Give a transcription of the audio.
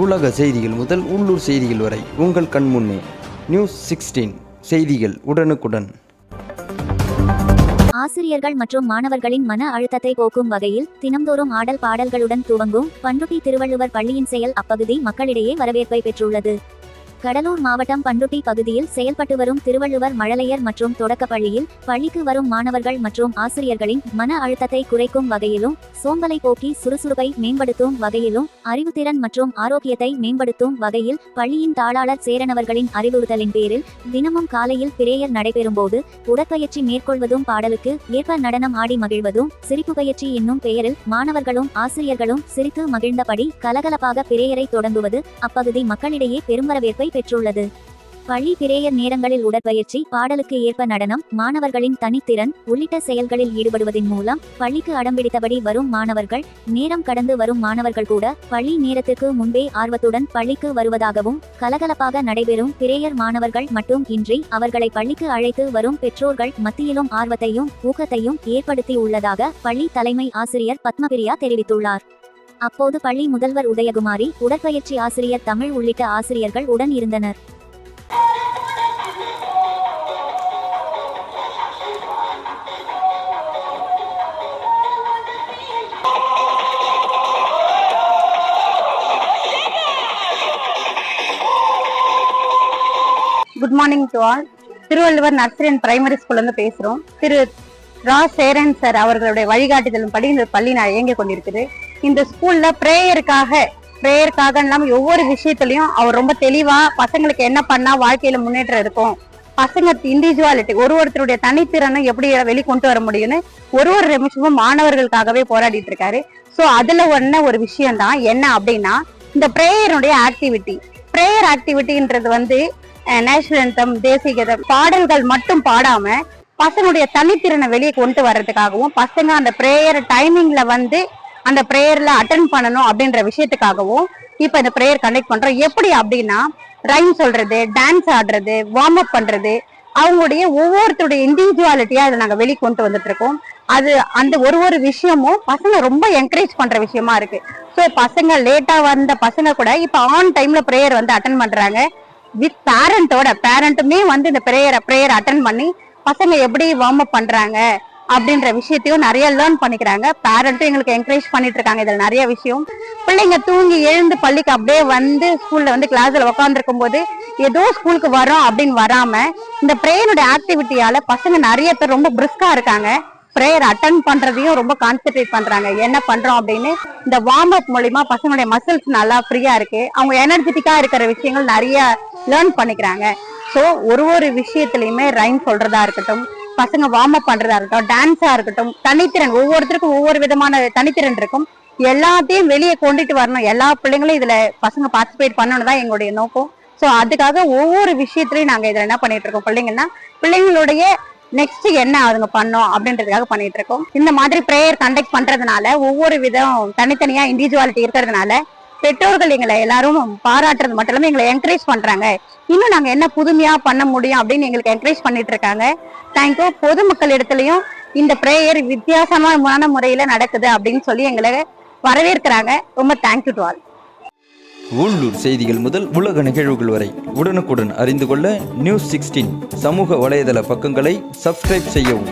உலக செய்திகள் முதல் உள்ளூர் செய்திகள் வரை உங்கள் கண் முன்னே. நியூஸ் சிக்ஸ்டீன் செய்திகள் உடனுக்குடன். ஆசிரியர்கள் மற்றும் மாணவர்களின் மன அழுத்தத்தை போக்கும் வகையில் தினம்தோறும் ஆடல் பாடல்களுடன் துவங்கும் பண்ருட்டி திருவள்ளுவர் பள்ளியின் செயல் அப்பகுதி மக்களிடையே வரவேற்பை பெற்றுள்ளது. கடலூர் மாவட்டம் பண்ருட்டி பகுதியில் செயல்பட்டு வரும் திருவள்ளுவர் மழலையர் மற்றும் தொடக்கப்பள்ளியில் பள்ளிக்கு வரும் மாணவர்கள் மற்றும் ஆசிரியர்களின் மன அழுத்தத்தை குறைக்கும் வகையிலும் சோம்பலை போக்கி சுறுசுறுப்பை மேம்படுத்தும் வகையிலும் அறிவுத்திறன் மற்றும் ஆரோக்கியத்தை மேம்படுத்தும் வகையில் பள்ளியின் தாளாளர் சேரனவர்களின் அறிவுறுத்தலின் பேரில் தினமும் காலையில் பிரேயர் நடைபெறும்போது உடற்பயிற்சி மேற்கொள்வதும் பாடலுக்கு ஏற்ப நடனம் ஆடி மகிழ்வதும் சிரிப்பு பயிற்சி என்னும் பெயரில் மாணவர்களும் ஆசிரியர்களும் சிரித்து மகிழ்ந்தபடி கலகலப்பாக பிரேயரை தொடங்குவது அப்பகுதி மக்களிடையே பெரும் வரவேற்பை பெற்றுள்ளது. பள்ளி பிரேயர் நேரங்களில் உடற்பயிற்சி பாடலுக்கு ஏற்ப நடனம் மாணவர்களின் தனித்திறன் உள்ளிட்ட செயல்களில் ஈடுபடுவதன் மூலம் பள்ளிக்கு அடம்பிடித்தபடி வரும் மாணவர்கள் நேரம் கடந்து வரும் மாணவர்கள் கூட பள்ளி நேரத்திற்கு முன்பே ஆர்வத்துடன் பள்ளிக்கு வருவதாகவும் கலகலப்பாக நடைபெறும் பிரேயர் மாணவர்கள் மட்டும் இன்றி அவர்களை பள்ளிக்கு அழைத்து வரும் பெற்றோர்கள் மத்தியிலும் ஆர்வத்தையும் ஊக்கத்தையும் ஏற்படுத்தி உள்ளதாக பள்ளி தலைமை ஆசிரியர் பத்மபிரியா தெரிவித்துள்ளார். அப்போது பள்ளி முதல்வர் உதயகுமாரி உடற்பயிற்சி ஆசிரியர் தமிழ் உள்ளிட்ட ஆசிரியர்கள் உடன் இருந்தனர். Good morning to all Thiruvalluvar nursery and primary ஸ்கூல்ல இருந்து பேசுறோம். திரு ரா. சேரன் சார் அவர்களுடைய வழிகாட்டுதலும் படி இந்த பள்ளி நான் இயங்கிக் கொண்டிருக்குது இந்த ஸ்கூல்ல ப்ரேயருக்காக ப்ரேயருக்காக இல்லாம ஒவ்வொரு விஷயத்திலையும் அவர் ரொம்ப தெளிவா பசங்களுக்கு என்ன பண்ணா வாழ்க்கையில முன்னேற்றம் இருக்கும் பசங்க இண்டிவிஜுவாலிட்டி ஒரு ஒருத்தருடைய தனித்திறனை எப்படி வெளிக்கொண்டு வர முடியும்னு ஒரு ஒரு நிமிஷமும் மாணவர்களுக்காகவே போராடிட்டு இருக்காரு. சோ அதுல ஒன்ன ஒரு விஷயம் தான் என்ன அப்படின்னா இந்த ப்ரேயருடைய ஆக்டிவிட்டி ப்ரேயர் ஆக்டிவிட்டின்றது வந்து நேஷனல் அந்தம் தேசிய கீதம் பாடல்கள் மட்டும் பாடாம பசங்களுடைய தனித்திறனை வெளியே கொண்டு வர்றதுக்காகவும் பசங்க அந்த ப்ரேயர் டைமிங்ல வந்து அந்த ப்ரேயர்ல அட்டன் பண்ணணும் அப்படின்ற விஷயத்துக்காகவும் இப்ப இந்த ப்ரேயர் கண்டக்ட் பண்றோம். எப்படி அப்படின்னா ரைம் சொல்றது டான்ஸ் ஆடுறது வார்ம் அப் பண்றது அவங்களுடைய ஒவ்வொருத்தருடைய இண்டிவிஜுவாலிட்டியா அதை நாங்க வெளி கொண்டு வந்துட்டு இருக்கோம் அது அந்த ஒரு ஒரு விஷயமும் பசங்க ரொம்ப என்கரேஜ் பண்ற விஷயமா இருக்கு. ஸோ பசங்க லேட்டா வந்த பசங்க கூட இப்ப ஆன் டைம்ல ப்ரேயர் வந்து அட்டன் பண்றாங்க. வித் பேரண்டோட பேரண்ட்டுமே வந்து இந்த ப்ரேயரை ப்ரேயர் அட்டன் பண்ணி பசங்க எப்படி வார்ம் அப் பண்றாங்க அப்படின்ற விஷயத்தையும் நிறைய லேர்ன் பண்ணிக்கிறாங்க. பேரண்ட்டும் எங்களுக்கு என்கரேஜ் பண்ணிட்டு இருக்காங்க இதில் நிறைய விஷயம். பிள்ளைங்க தூங்கி எழுந்து பள்ளிக்கு அப்படியே வந்து ஸ்கூல்ல வந்து கிளாஸ்ல உட்காந்துருக்கும் போது ஏதோ ஸ்கூலுக்கு வரோம் அப்படின்னு வராம இந்த பிரேயருடைய ஆக்டிவிட்டியால பசங்க நிறைய பேர் ரொம்ப பிரிஸ்கா இருக்காங்க. ப்ரேயர் அட்டன் பண்றதையும் ரொம்ப கான்சென்ட்ரேட் பண்றாங்க. என்ன பண்றோம் அப்படின்னு இந்த வார்ம் அப் மூலியமா பசங்களுடைய மசில்ஸ் நல்லா ஃப்ரீயா இருக்கு. அவங்க எனர்ஜெட்டிக்கா இருக்கிற விஷயங்கள் நிறைய லேர்ன் பண்ணிக்கிறாங்க. ஸோ ஒரு ஒரு விஷயத்துலையுமே ரைம் சொல்றதா இருக்கட்டும் பசங்க வார்ம் அப் பண்றதா இருக்கட்டும் டான்ஸா இருக்கட்டும் தனித்திறன் ஒவ்வொருத்தருக்கும் ஒவ்வொரு விதமான தனித்திறன் இருக்கும். எல்லாத்தையும் வெளியே கொண்டுட்டு வரணும். எல்லா பிள்ளைங்களும் இதுல பசங்க பார்ட்டிசிபேட் பண்ணணும் தான் எங்களுடைய நோக்கம். ஸோ அதுக்காக ஒவ்வொரு விஷயத்துலயும் நாங்க இதுல என்ன பண்ணிட்டு இருக்கோம் பிள்ளைங்கன்னா பிள்ளைங்களுடைய நெக்ஸ்ட் என்ன அதுங்க பண்ணோம் அப்படின்றதுக்காக பண்ணிட்டு இருக்கோம். இந்த மாதிரி ப்ரேயர் கண்டக்ட் பண்றதுனால ஒவ்வொரு விதம் தனித்தனியா இண்டிவிஜுவாலிட்டி இருக்கிறதுனால பெற்றோர்கள் எங்களை எல்லாரும் பாராட்டுறது மட்டும் இல்லாம எங்களை என்கரேஜ் பண்றாங்க. இன்னும் நாங்க என்ன புதுமையா பண்ண முடியும் அப்படின்னு எங்களுக்கு என்கரேஜ் பண்ணிட்டு இருக்காங்க. தேங்க்யூ பொதுமக்கள் இடத்துலயும் இந்த ப்ரேயர் வித்தியாசமான முறையில நடக்குது அப்படின்னு சொல்லி எங்களை வரவேற்கிறாங்க. ரொம்ப தேங்க்யூ டு ஆல் உள்ளூர் செய்திகள் முதல் உலக நிகழ்வுகள் வரை உடனுக்குடன் அறிந்து கொள்ள நியூஸ் சிக்ஸ்டீன் சமூக வலைதள பக்கங்களை சப்ஸ்கிரைப் செய்யவும்.